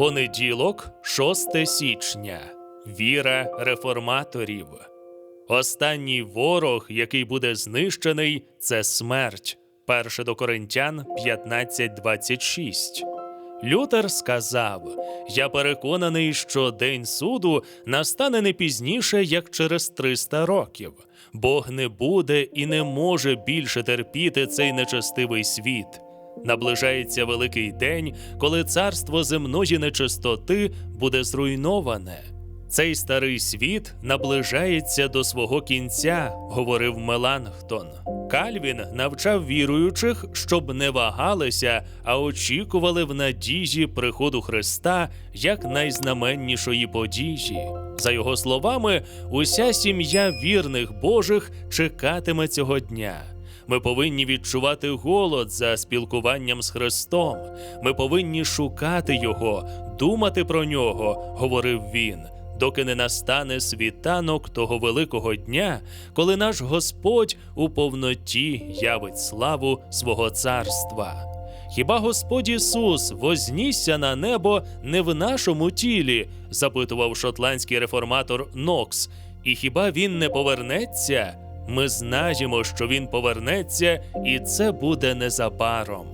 Понеділок, 6 січня. Віра реформаторів. Останній ворог, який буде знищений, це смерть. Перше до Коринтян 15.26. Лютер сказав: Я переконаний, що день суду настане не пізніше, як через 300 років. Бог не буде і не може більше терпіти цей нечестивий світ. Наближається великий день, коли царство земної нечистоти буде зруйноване. Цей старий світ наближається до свого кінця, говорив Меланхтон. Кальвін навчав віруючих, щоб не вагалися, а очікували в надіжі приходу Христа як найзнаменнішої події. За його словами, уся сім'я вірних Божих чекатиме цього дня. Ми повинні відчувати голод за спілкуванням з Христом. Ми повинні шукати Його, думати про нього, говорив він, доки не настане світанок того великого дня, коли наш Господь у повноті явить славу свого царства. Хіба Господь Ісус вознісся на небо не в нашому тілі? запитував шотландський реформатор Нокс. І хіба він не повернеться? Ми знаємо, що він повернеться, і це буде незабаром.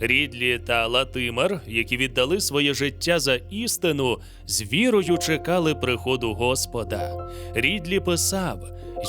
Рідлі та Латимер, які віддали своє життя за істину, з вірою чекали приходу Господа. Рідлі писав: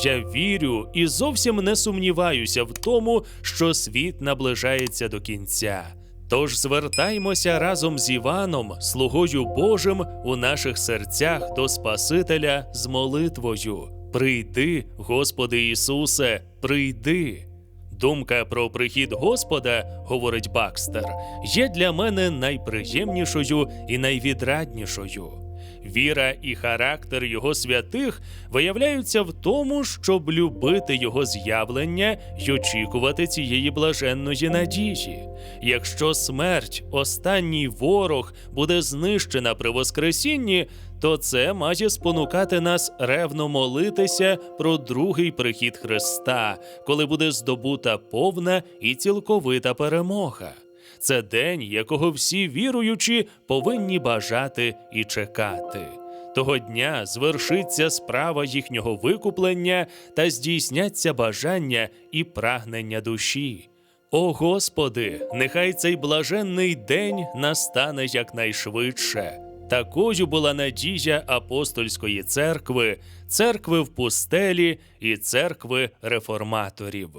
Я вірю і зовсім не сумніваюся в тому, що світ наближається до кінця. Тож звертаймося разом з Іваном, слугою Божим, у наших серцях до Спасителя з молитвою. Прийди, Господи Ісусе, прийди. Думка про прихід Господа, говорить Бакстер, є для мене найприємнішою і найвідраднішою. Віра і характер його святих виявляються в тому, щоб любити його з'явлення й очікувати цієї блаженної надії. Якщо смерть, останній ворог, буде знищена при Воскресінні, то це має спонукати нас ревно молитися про другий прихід Христа, коли буде здобута повна і цілковита перемога. Це день, якого всі віруючі повинні бажати і чекати. Того дня звершиться справа їхнього викуплення та здійсняться бажання і прагнення душі. О Господи, нехай цей блаженний день настане якнайшвидше. Такою була надія апостольської церкви, церкви в пустелі і церкви реформаторів.